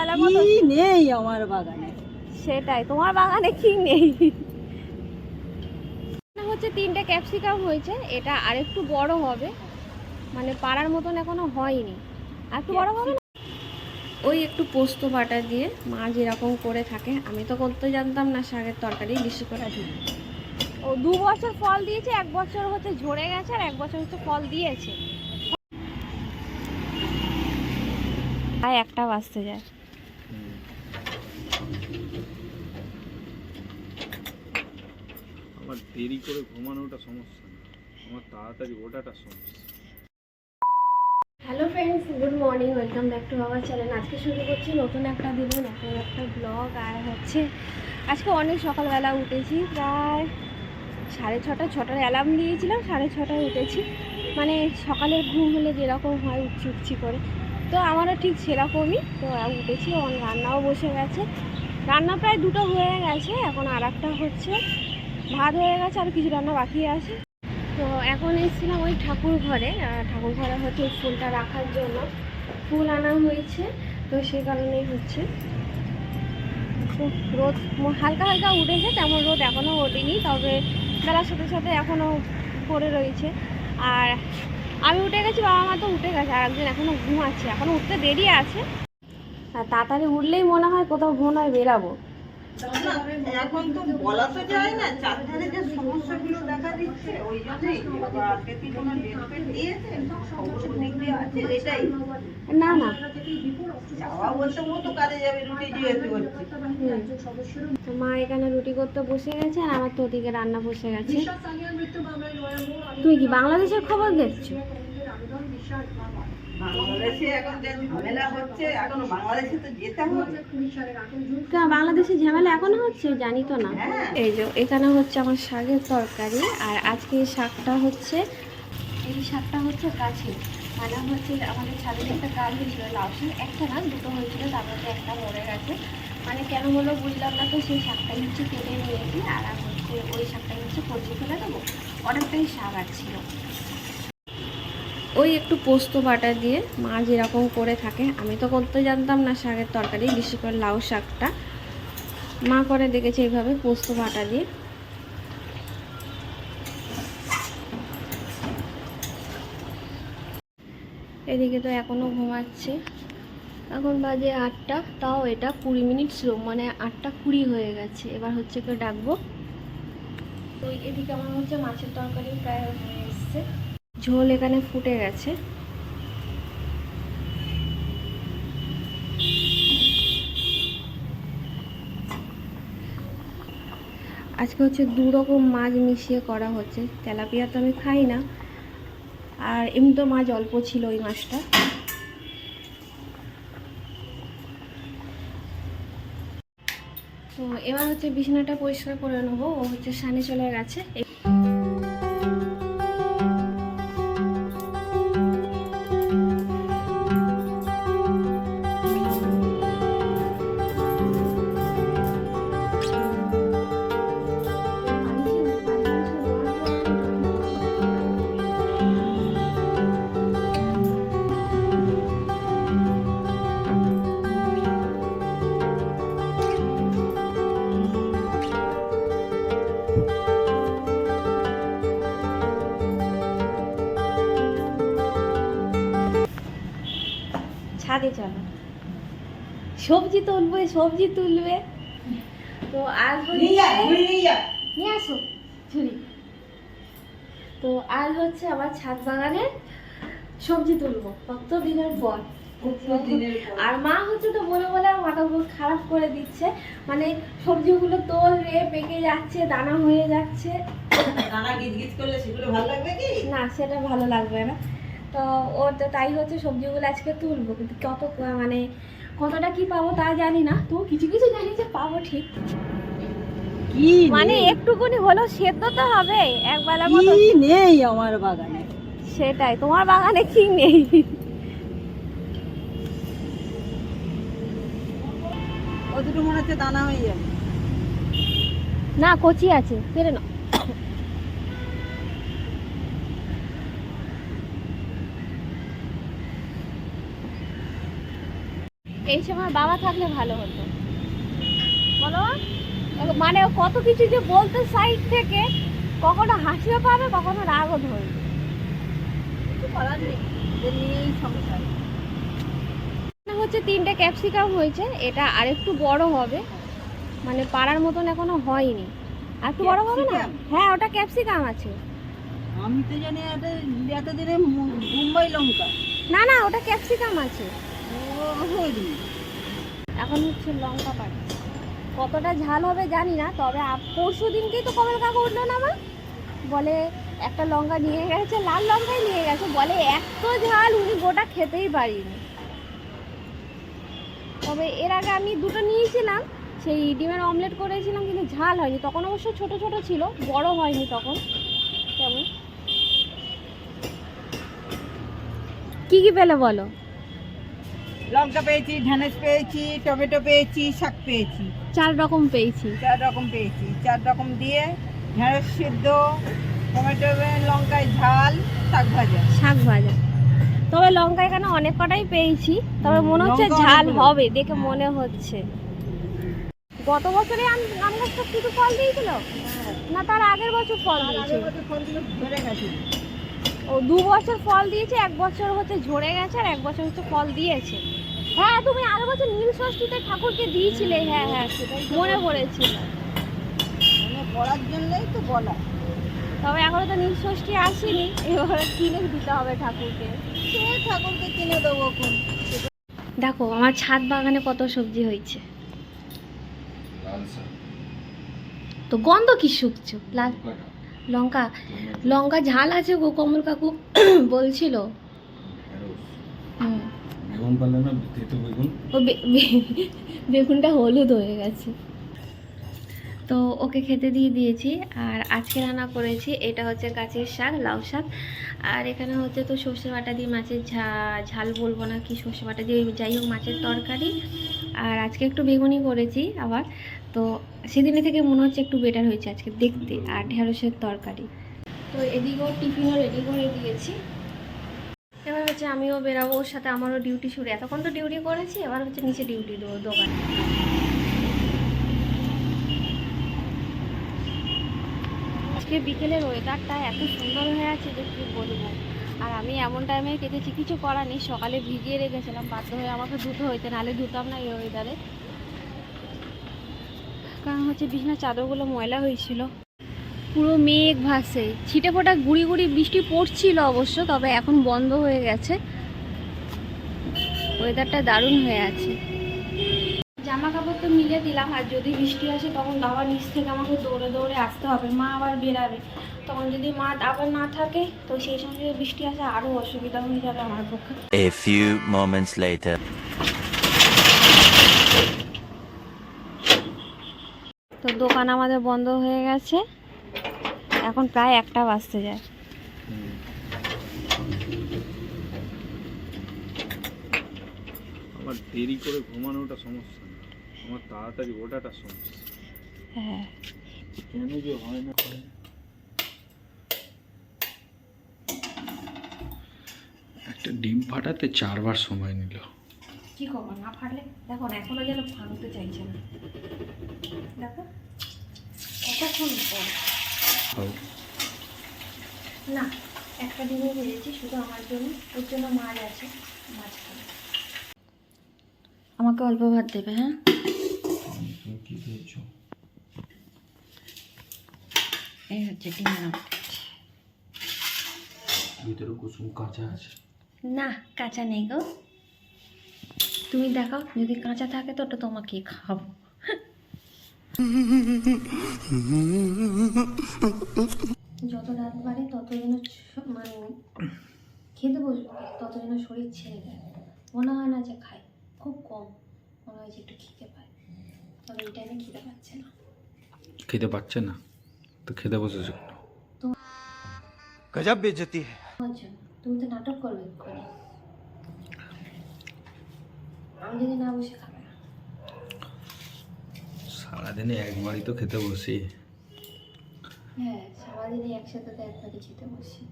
বেলা মতো? কি নেই আমার বাগানে? সেটাই তোমার বাগানে কি নেই? হচ্ছে তিনটে ক্যাপসিকাম হয়েছে এটা আরেকটু বড় হবে। মানে পাড়ার মতন এখনও হয়নি। আর একটু বড় হবে ওই একটু পোস্ত বাটা দিয়ে মা যেরকম করে থাকে আমি তো করতে জানতাম না শাকের তরকারি বেশি করে ও দু বছর ফল দিয়েছে এক বছর হচ্ছে ঝরে গেছে আর এক বছর হচ্ছে ফল দিয়েছে। আর একটা বাঁচতে যায় আমার দেরি করে ঘুমানোটা সমস্যা না। আমার তাড়াতাড়ি ওঠাটা সমস্যা। Hello friends good morning welcome back to our channel আজকে শুরু করছি নতুন একটা দিন, নতুন একটা ব্লগ আর হচ্ছে, আজকে অনেক সকালবেলা উঠেছি, প্রায় সাড়ে ছটা, ছটার অ্যালার্ম দিয়েছিলাম, সাড়ে ছটায় উঠেছি। মানে সকালের ঘুম হলে যেরকম হয়, উঠছি উঠছি করে। তো আমারও ঠিক সেরকমই। তো উঠেছি রান্নাও বসে গেছে। রান্না প্রায় দুটো হয়ে গেছে, এখন আর হচ্ছে ভাত হয়ে গেছে, আর কিছু রান্না বাকি আছে। তো এখন এসেছিলাম ওই ঠাকুর ঘরে। ঠাকুর ঘরে হচ্ছে ফুলটা রাখার জন্য। ফুল আনা হয়েছে, তো সে কারণেই হচ্ছে। রোদ হালকা হালকা উঠেছে, তেমন রোদ এখনও ওঠেনি, তবে বেলার সাথে সাথে এখনও পড়ে রয়েছে। আর আমি উঠে গেছি, বাবা মা তো উঠে গেছে, আর একজন এখনও ঘুমাচ্ছে এখনও উঠতে দেরি আছে। আর তাড়াতাড়ি উঠলেই মনে হয় কোথাও মনে হয়, বেরাবো। এখন তো বলা তো যায় না চারধারে যে সমস্যাগুলো দেখা দিচ্ছে ওই জন্যই আজকে কি কোনো ডেট ফেট দিয়েছে দিক দিয়ে আছে? এটাই। না না। যাওয়া বলতে ও তো কাজে যাবে রুটি যেহেতু হচ্ছে? মা এখানে রুটি করতে বসে গেছে আর আমার তো ওদিকে রান্না বসে গেছে। তুমি কি বাংলাদেশের খবর দেখছ? বাংলাদেশে এখন যে ঝামেলা হচ্ছে এখন বাংলাদেশে তো যেতে হবে। বাংলাদেশে ঝামেলা এখনও হচ্ছে জানি তো না। হ্যাঁ। এই যে এখানে হচ্ছে আমার শাকের তরকারি আর আজকে এই শাকটা হচ্ছে এই শাকটা হচ্ছে গাছে। মানে হচ্ছে আমাদের ছাদের একটা গাছ হয়েছিল লাউ শাক। একটা না দুটো হয়েছিল তার মধ্যে একটা মরে গেছে। মানে কেন হলো বুঝলাম না তো সেই শাকটাই হচ্ছে কেটে নিয়েছি আর আর হচ্ছে ওই শাকটাই হচ্ছে কচি ফেলে দেবো। অনেকটাই শাক আসছিল ওই একটু পোস্ত বাটা দিয়ে মা যেরকম করে থাকে, আমি তো করতে জানতাম না শাকের তরকারি বিশেষ করে লাউ শাকটা। মা করে দেখেছে এইভাবে পোস্ত বাটা দিয়ে। এদিকে তো এখনও ঘুমাচ্ছে। এখন বাজে আটটা, তাও এটা কুড়ি মিনিট স্লো মানে আটটা কুড়ি হয়ে গেছে। এবার হচ্ছে কেউ ডাকবো। তো এদিকে আমার হচ্ছে মাছের তরকারি প্রায় হয়ে এসছে। ঝোল এখানে ফুটে গেছে। আজকে হচ্ছে দু রকম মাছ মিশিয়ে করা হচ্ছে। তেলাপিয়া তো আমি খাই না। আর এমনি তো মাছ অল্প ছিল ওই মাছটা। তো এবার হচ্ছে বিছানাটা পরিষ্কার করে নেব। ও হচ্ছে সানে চলে গেছে। সবজি তুলবে সবজি তুলবে। তো আজ নিয়ে আসো ঝুড়ি তো আজ হচ্ছে আমার ছাদ বাগানে সবজি তুলবো কত দিনের পর। আর মা হচ্ছে তো বলে বলে আমার মাথা খারাপ করে দিচ্ছে। মানে সবজিগুলো তোল রে পেকে যাচ্ছে দানা হয়ে যাচ্ছে। নানা গিজ গিজ করলে সেগুলো ভালো লাগবে কি? না সেটা ভালো লাগবে না। তো ও তো তাই হচ্ছে সবজিগুলো আজকে তুলবো কিন্তু কত মানে কতটা কি পাবো তা জানি না। তো কিছু কিছু জানি যে পাবো ঠিক। কি মানে? একটুকুনি হলেও সেদ্ধ তো হবে একবেলা মতো কি নেই আমার বাগানে? সেটাই তোমার বাগানে কি নেই? ও দুটো মনে হচ্ছে দানা হয়ে যাবে। না কচি আছে পেরে না এই সময় বাবা থাকলে ভালো হতো। বলো? মানে কত কিছু যে বলতে সাইড থেকে কখনো হাসিও পাবে কখনো রাগও ধরবে। কিছু করার নেই নিয়েই সংসার। হচ্ছে তিনটে ক্যাপসিকাম হয়েছে এটা আরেকটু বড় হবে। মানে পাড়ার মতন এখনও হয়নি। আর একটু বড় হবে না? হ্যাঁ ওটা ক্যাপসিকাম আছে। আমি তো জানি এতদিনে মুম্বাই লঙ্কা। না না ওটা ক্যাপসিকাম আছে। এখন হচ্ছে লঙ্কা পাড়া। কতটা ঝাল হবে জানি না, তবে পরশু দিনকেই তো কমল কাকু উঠল না আমার বলে একটা লঙ্কা নিয়ে গেছে, লাল লঙ্কাই নিয়ে গেছে। বলে এত ঝাল উনি গোটা খেতেই পারিনি। তবে এর আগে আমি দুটো নিয়েছিলাম, সেই ডিমের অমলেট করেছিলাম, কিন্তু ঝাল হয়নি। তখন অবশ্য ছোট ছোট ছিল, বড় হয়নি তখন। কেমন? কি কি পেলে বলো? লঙ্কা পেয়েছি ঢ্যাঁড়স পেয়েছি টমেটো পেয়েছি শাক পেয়েছি। চার রকম পেয়েছি। চার রকম পেয়েছি। চার রকম দিয়ে ঢেঁড়স সিদ্ধ টমেটো লঙ্কায় ঝাল শাক ভাজা। শাক ভাজা। তবে লঙ্কা এখানে অনেক কটাই পেয়েছি তবে মনে হচ্ছে ঝাল হবে দেখে মনে হচ্ছে। গত বছরে আম আম গাছটা শুধু ফল দিয়েছিল? না তার আগের বছর ফল দিয়েছে ধরে গেছে। ও দু বছর ফল দিয়েছে এক বছর হচ্ছে ঝরে গেছে আর এক বছর হচ্ছে ফল দিয়েছে। হ্যাঁ তুমি আগের বছর নীল ষষ্ঠীতে ঠাকুরকে দিয়েছিলে। হ্যাঁ হ্যাঁ মনে পড়েছিল মানে পড়ার জন্যই তো বলা। তবে এখনও তো নীল ষষ্ঠী আসেনি। এবারে কিনে দিতে হবে ঠাকুরকে। সে ঠাকুরকে কিনে দেবো কোন দেখো আমার ছাদ বাগানে কত সবজি হয়েছে। তো গন্ধ কি শুকছো? লাল লঙ্কা লঙ্কা? ঝাল আছে গো কমল কাকু বলছিল। হুম। বেগুন পারলে না, তেতো বেগুন। ও বেগুনটা হলুদ হয়ে গেছে। তো ওকে খেতে দিয়ে দিয়েছি, আর আজকে রান্না করেছি, এটা হচ্ছে গাছের শাক, লাউ শাক। আর এখানে হচ্ছে তো সর্ষে বাটা দিয়ে মাছের ঝা, ঝাল বলব না কি সর্ষে বাটা দিয়ে, যাই হোক মাছের তরকারি। আর আজকে একটু বেগুনি করেছি আবার। তো সেদিনে থেকে মনে হচ্ছে একটু বেটার হয়েছে আজকে দেখতে, আর ঢেঁড়সের তরকারি। তো এদিকেও টিফিনও রেডি করে দিয়েছি। হচ্ছে আমিও বেরাবো ওর সাথে আমারও ডিউটি শুরু। এতক্ষণ তো ডিউটি করেছি, এবার হচ্ছে নিচে ডিউটি দেবো দোকানে। আজকে বিকেলের ওয়েদারটা এত সুন্দর হয়ে আছে যে কী বলব। আর আমি এমন টাইমে কেটেছি, কিছু করার নেই, সকালে ভিজিয়ে রেখেছিলাম, বাধ্য হয়ে আমাকে ধুতে হইতে নাহলে ধুতাম না এই ওয়েদারে কারণ হচ্ছে বিছানার চাদরগুলো ময়লা হয়েছিল। পুরো মেঘ ভাসে। ছিটে ফোটা গুড়ি গুড়ি বৃষ্টি পড়ছিল অবশ্য তবে এখন বন্ধ হয়ে গেছে। ওয়েদারটা দারুণ হয়ে আছে। জামা কাপড় তো মিলে দিলাম আর যদি বৃষ্টি আসে তখন আবার নিচ থেকে আমাকে দৌড়ে দৌড়ে আসতে হবে মা আবার বেরাবে। তখন যদি মা আবার না থাকে তো সেই সঙ্গে বৃষ্টি আসে আরও অসুবিধা হয়ে যাবে আমার পক্ষে। A few moments later. তো দোকান আমাদের বন্ধ হয়ে গেছে। এখন প্রায় একটা বাজতে যায়। আমার দেরি করে ঘুমানোটা সমস্যা না। আমার তাড়াতাড়ি ওঠাটা সমস্যা। হ্যাঁ। কেন যে হয় না? একটা ডিম ফাটাতে চারবার সময় নিল। কি খবর? না ফাটলে? দেখো এখনও যেন ভাঙতে চাইছে না। দেখো কতক্ষণ পর। না একটা ভেজেছি শুধু আমার জন্য। ওর জন্য মাছ আছে মাছ খাবে। আমাকে অল্প ভাত দেবে হ্যাঁ? এই হচ্ছে ডিমের ভিতরে কুসুম কাঁচা আছে। না কাঁচা নেই গো। তুমি দেখাও যদি কাঁচা থাকে তো ওটা তোমাকে খাব। যত রাত বাড়ে তত যেন মানে খেতে বসবো তত যেন শরীর ছেড়ে দেয়। মনে হয় না যে খাই খুব কম। মনে হয় যে একটু খেতে পায়। তবে এই টাইমে খিদে পাচ্ছে না। খেতে পাচ্ছে না? তো খেতে বসেছো তো গজব বেজতি তুমি তো নাটক করবে আমি যদি না বসে খাব সারাদিনে একবারই তো খেতে বসি। হ্যাঁ সারাদিনই একসাথে একবারই খেতে বসি।